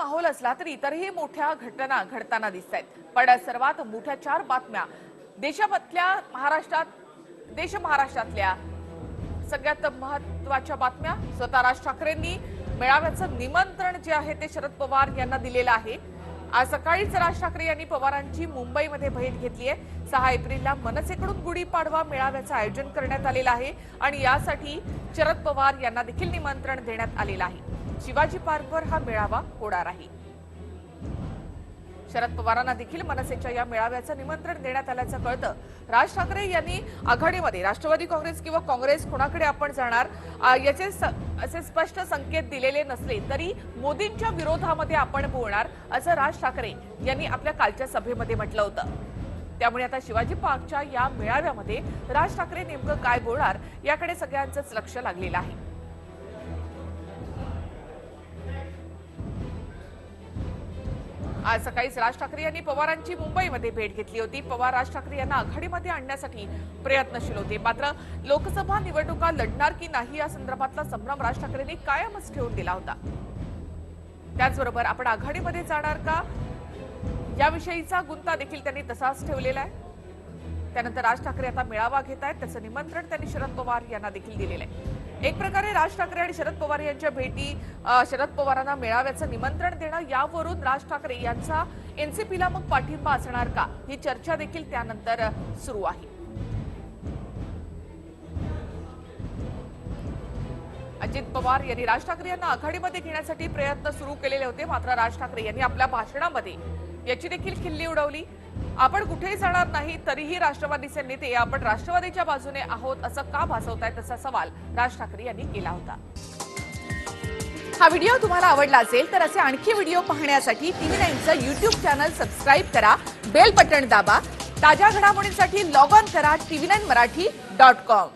माहोल असला तरी इतरही मोठ्या घटना घडताना दिसत आहेत पण सर्वात मोठ्या चार बातम्या देशामधल्या महाराष्ट्रात देश महाराष्ट्रातल्या सगळ्यात महत्त्वाच्या बातम्या स्वतः राज ठाकरेंनी मेळाव्याचं निमंत्रण जे आहे ते शरद पवार यांना दिलेलं आहे. आज सकाळीच राज ठाकरे यांनी पवारांची मुंबईमध्ये भेट घेतली आहे. सहा एप्रिलला मनसेकडून गुढीपाडवा मेळाव्याचं आयोजन करण्यात आलेलं आहे आणि यासाठी शरद पवार यांना देखील निमंत्रण देण्यात आलेलं आहे. शिवाजी पार्कवर हा मेळावा होणार आहे. शरद पवारांना देखील मनसेच्या या मेळाव्याचं निमंत्रण देण्यात आल्याचं कळतं. राज ठाकरे यांनी आघाडीमध्ये राष्ट्रवादी काँग्रेस किंवा काँग्रेस कोणाकडे आपण जाणार याचे स- असे स्पष्ट संकेत दिलेले नसले तरी मोदींच्या विरोधामध्ये आपण बोलणार असं राज ठाकरे यांनी आपल्या कालच्या सभेमध्ये म्हटलं होतं. त्यामुळे आता शिवाजी पार्कच्या या मेळाव्यामध्ये राज ठाकरे नेमकं काय बोलणार याकडे सगळ्यांचंच लक्ष लागलेलं आहे. आज सकाळीच राज ठाकरे यांनी पवारांची मुंबईमध्ये भेट घेतली होती. पवार राज ठाकरे यांना आघाडीमध्ये आणण्यासाठी प्रयत्नशील होते. मात्र लोकसभा निवडणुका लढणार की नाही या संदर्भातला संभ्रम राज ठाकरेंनी कायमच ठेवून दिला होता. त्याचबरोबर आपण आघाडीमध्ये जाणार का? याविषयीचा गुंता देखील त्यांनी तसाच ठेवलेला आहे. त्यानंतर राज ठाकरे आता मेळावा घेत आहेत त्याचं निमंत्रण त्यांनी शरद पवार यांना देखील दिलेलं आहे. एक प्रकारे राज ठाकरे आणि शरद पवार यांच्या भेटी शरद पवारांना मेळाव्याचं निमंत्रण देणं यावरून राज ठाकरे यांचा एनसीपीला मग पाठिंबा असणार का? ही चर्चा देखील त्यानंतर सुरू आहे. अजित पवार यांनी राज ठाकरे यांना आघाडीमध्ये घेण्यासाठी प्रयत्न सुरू केलेले होते. मात्र राज ठाकरे यांनी आपल्या भाषणामध्ये याची देखील खिल्ली उडवली. आपण कुठेही जाणार नाही तरीही राष्ट्रवादीचे नेते आपण राष्ट्रवादीच्या बाजूने आहोत असं का भासवत आहे असा सवाल राज ठाकरे यांनी केला होता. हा व्हिडिओ तुम्हाला आवडला असेल तर असे आणखी व्हिडिओ पाहण्यासाठी टीव्ही नाईनचं युट्यूब चॅनल सबस्क्राईब करा बेल बटन दाबा ताज्या घडामोडींसाठी लॉग ऑन करा TV nine Marathi dot com.